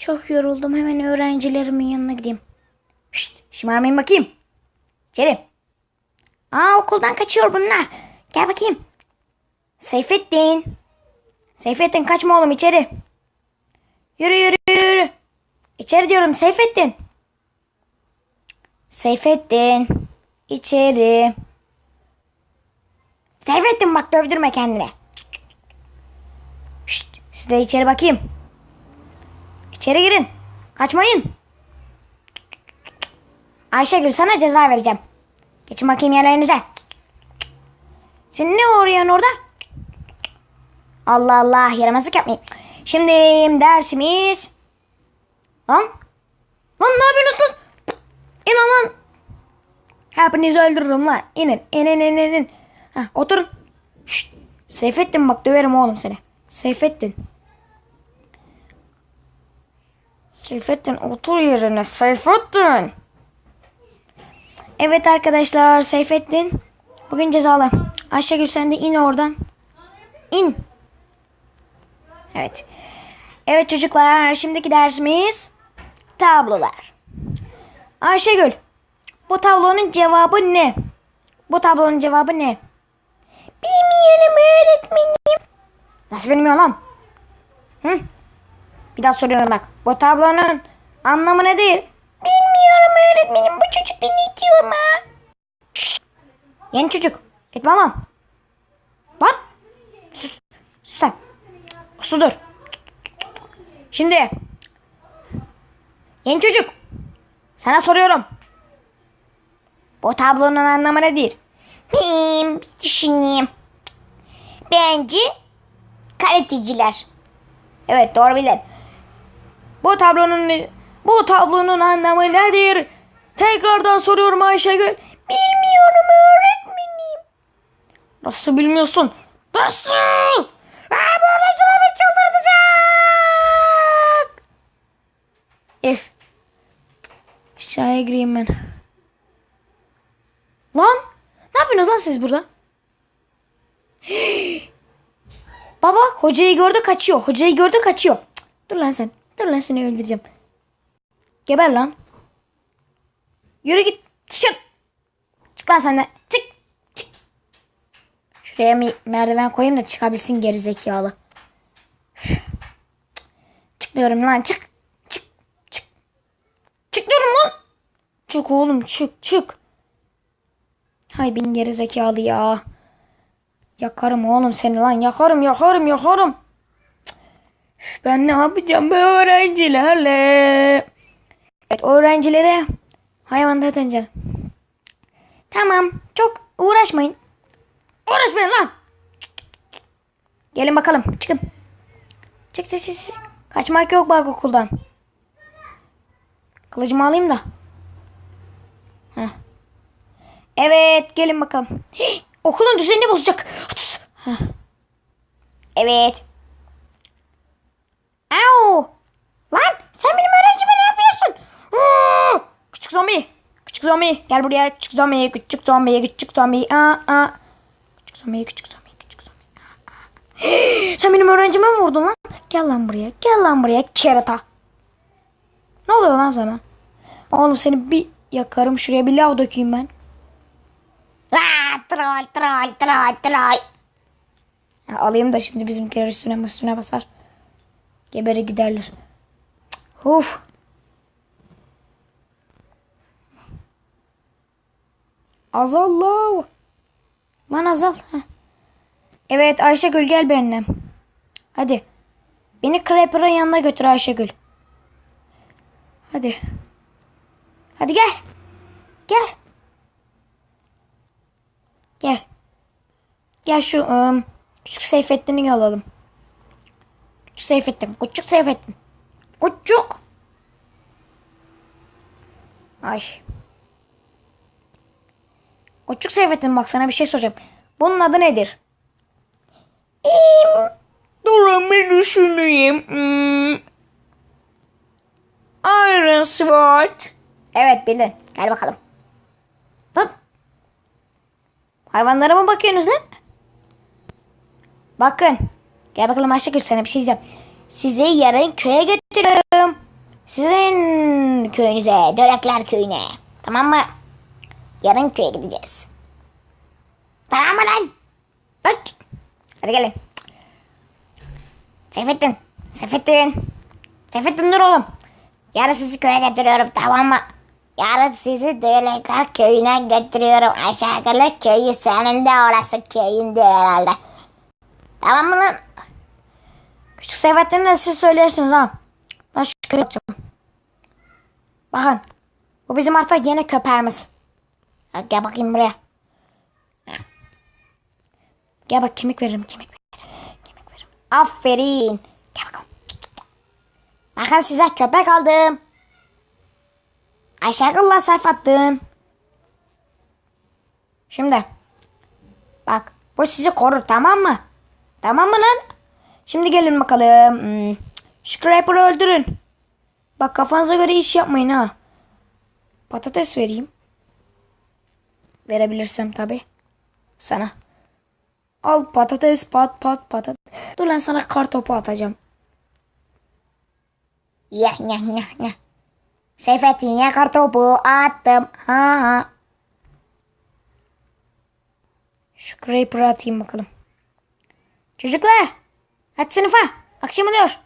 Çok yoruldum. Hemen öğrencilerimin yanına gideyim. Şşt, şımarmayın bakayım. İçeri. Aa okuldan kaçıyor bunlar. Gel bakayım. Seyfettin. Seyfettin kaçma oğlum içeri. Yürü yürü yürü. İçeri diyorum Seyfettin. Seyfettin. İçeri. Seyfettin bak dövdürme kendine. Şşt, siz de içeri bakayım. İçeri girin. Kaçmayın. Ayşegül sana ceza vereceğim. Geçin bakayım yerlerinize. Sen ne uğruyorsun orada? Allah Allah yaramazlık yapmayın. Şimdi dersimiz... Lan. Lan ne yapıyorsunuz lan? İn lan. Hepinizi öldürürüm lan. İnin. İnin inin inin. Heh, oturun. Şşt. Seyfettin bak döverim oğlum seni. Seyfettin. Seyfettin otur yerine. Seyfettin. Evet arkadaşlar Seyfettin. Bugün cezalı. Ayşegül sen de in oradan. İn. Evet. Evet çocuklar şimdiki dersimiz tablolar. Ayşegül bu tablonun cevabı ne? Bu tablonun cevabı ne? Bilmiyorum öğretmenim. Nasıl bilmiyor lan? Hı? Bir daha soruyorum bak. Bu tablonun anlamı nedir? Bilmiyorum öğretmenim. Bu çocuk beni itiyor ama. Yeni çocuk. Gitme lan. Lan. Sus. Sus sen. Dur. Şimdi. Yeni çocuk. Sana soruyorum. Bu tablonun anlamı nedir? Hmm, bir düşüneyim. Bence karateciler. Evet doğru bildin. Bu tablonun bu tablonun anlamı nedir? Tekrardan soruyorum Ayşegül. Bilmiyorum öğretmenim. Nasıl bilmiyorsun? Nasıl? Aa, bu öğrencilerimi çıldırtacak. Ef. Aşağıya gireyim ben. Lan ne yapıyorsunuz lan siz burada? Baba hocayı gördü kaçıyor. Hocayı gördü kaçıyor. Cık, Dur lan sen. Dur lan seni öldüreceğim. Geber lan. Yürü git dışarı. Çık lan sen. Çık. Çık. Şuraya bir merdiven koyayım da çıkabilsin gerizekalı. Çık diyorum lan çık. Çık. Çık. Çık diyorum lan. Çık oğlum çık çık. Hay bin gerizekalı ya. Yakarım oğlum seni lan yakarım yakarım yakarım. Ben ne yapacağım bu öğrencilerle? Evet öğrencilere hayvan tanıyacaksın. Tamam çok uğraşmayın. Uğraşmayın lan. Gelin bakalım çıkın. Çık çık çık. Kaçmak yok bak okuldan. Kılıcımı alayım da. Heh. Evet gelin bakalım. Hih, okulun düzenini bozacak. Heh. Evet. Au. Lan sen benim öğrencime ne yapıyorsun? Küçük zombi. Küçük zombi. Gel buraya. Küçük zombi. Küçük zombi. Küçük zombi. Aa, aa. Küçük zombi. Küçük zombi. Küçük zombi. Hii, sen benim öğrencime mi vurdun lan? Gel lan buraya. Gel lan buraya. Kerata. Ne oluyor lan sana? Oğlum seni bir yakarım. Şuraya bir lav dökeyim ben. Aa, troll troll troll troll. Alayım da şimdi bizimkiler üstüne üstüne basar. Geberi giderler. Cık, Uf. Azal la. Lan azal. Evet Ayşegül gel benimle. Hadi. Beni Creeper'ın yanına götür Ayşegül. Hadi. Hadi gel. Gel. Gel. Gel şu ım, küçük Seyfettin'i alalım. Küçük Seyfettin. Küçük Seyfettin. Küçük. Ay. Küçük Seyfettin bak sana bir şey soracağım. Bunun adı nedir? İyiyim. Durun bir düşüneyim. Hmm. Iron Sword. Evet bildin. Gel bakalım. Lan. Hayvanlara mı bakıyorsunuz lan? Bakın. Gel bakalım Ayşegül sana bir şey diyeceğim. Sizi yarın köye götürüyorum. sizin köyünüze, Dörekler köyüne. Tamam mı? Yarın köye gideceğiz. Tamam mı lan? Hadi. Hadi gelin. Seyfettin. Seyfettin. Seyfettin dur oğlum. Yarın sizi köye götürüyorum tamam mı? Yarın sizi Dörekler köyüne götürüyorum. Aşağıdalı köyü senin de orası köyünde herhalde. Tamam mı lan? Küçük Seyfettin de siz söylersiniz ha. Ben şu köye bakacağım. Bakın. Bu bizim artık yeni köpeğimiz. Gel bakayım buraya. Gel bak kemik veririm kemik veririm. Kemik veririm. Aferin. Gel bakalım. Bakın size köpek aldım. Ayşegül'la Seyfettin. Şimdi. Bak bu sizi korur tamam mı? Tamam mı lan? Şimdi gelin bakalım. Hmm. Şu Creeper'ı öldürün. Bak kafanıza göre iş yapmayın ha. Patates vereyim. Verebilirsem tabi. Sana. Al patates pat pat patates. Dur lan sana kar topu atacağım. Yah yah yah yah. Seyfettin'e kar topu attım. Ha ha. Şu Creeper'ı atayım bakalım. Çocuklar. Hadi sınıfa. Akşam oluyor.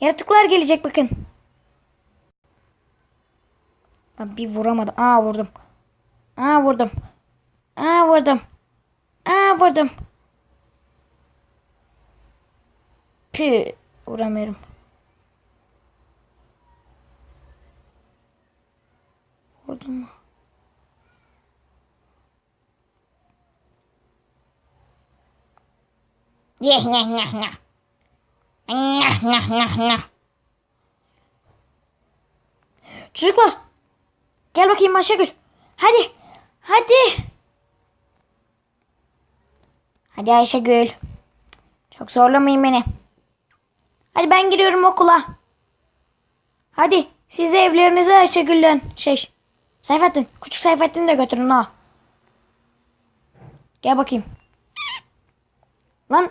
Yaratıklar gelecek bakın. Lan bir vuramadım. Aa vurdum. Aa vurdum. Aa vurdum. Aa vurdum. Pü vuramıyorum. Vurdum mu? Yeh yeh yeh yeh. Çocuklar. Gel bakayım Ayşegül. Hadi. Hadi. Hadi Ayşegül. Çok zorlamayın beni. Hadi ben giriyorum okula. Hadi siz de evlerinize Ayşegül'den şey. Seyfettin. Küçük Seyfettin'i de götürün ha. Gel bakayım. Lan.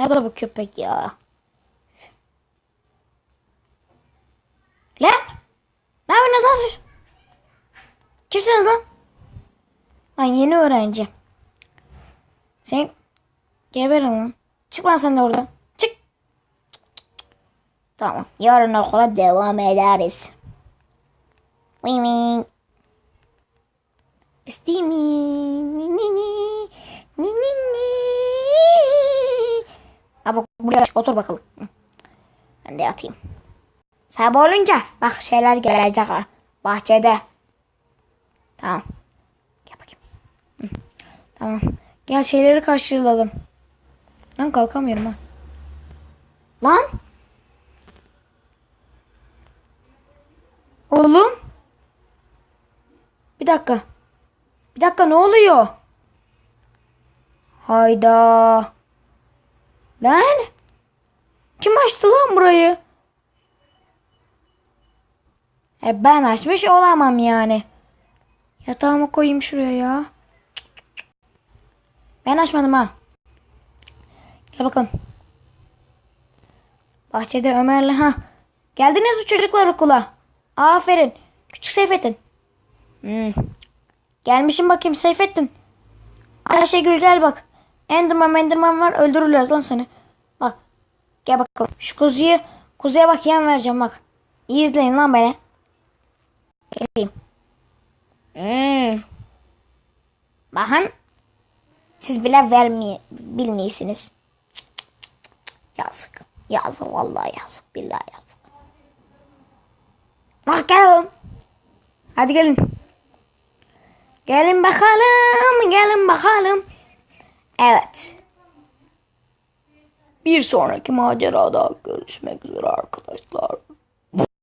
Nerede bu köpek ya? Lan. Ne yapıyorsunuz lan? Kimsiniz lan? Lan yeni öğrenci. Sen geberin lan. Çık lan sen de oradan. Çık. Tamam. Yarın okula devam ederiz. Wing. Steamy. Ni ni ni. Ni ni ni. Buraya otur bakalım. Ben de yatayım. Sabah olunca bak şeyler gelecek ha. Bahçede. Tamam. Gel bakayım. Tamam. Gel şeyleri karşılayalım. Lan kalkamıyorum ha. Lan. Oğlum. Bir dakika. Bir dakika ne oluyor? Hayda. Lan. Kim açtı lan burayı? E ben açmış olamam yani. Yatağımı koyayım şuraya ya. Ben açmadım ha. Gel bakalım. Bahçede Ömer'le ha. Geldiniz mi çocuklar okula? Aferin. Küçük Seyfettin. Hmm. Gelmişim bakayım Seyfettin. Ayşegül gel bak. Enderman Enderman var öldürürler lan seni. Gel bakalım. Şu kuzuyu kuzuya bak yem vereceğim bak. İyi izleyin lan beni. Geleyim. Hmm. Bakın. Siz bile vermeye bilmiyorsunuz. Yazık. Yazık vallahi yazık. Billahi yazık. Bak gelin. Hadi gelin. Gelin bakalım. Gelin bakalım. Evet. Bir sonraki macerada görüşmek üzere arkadaşlar.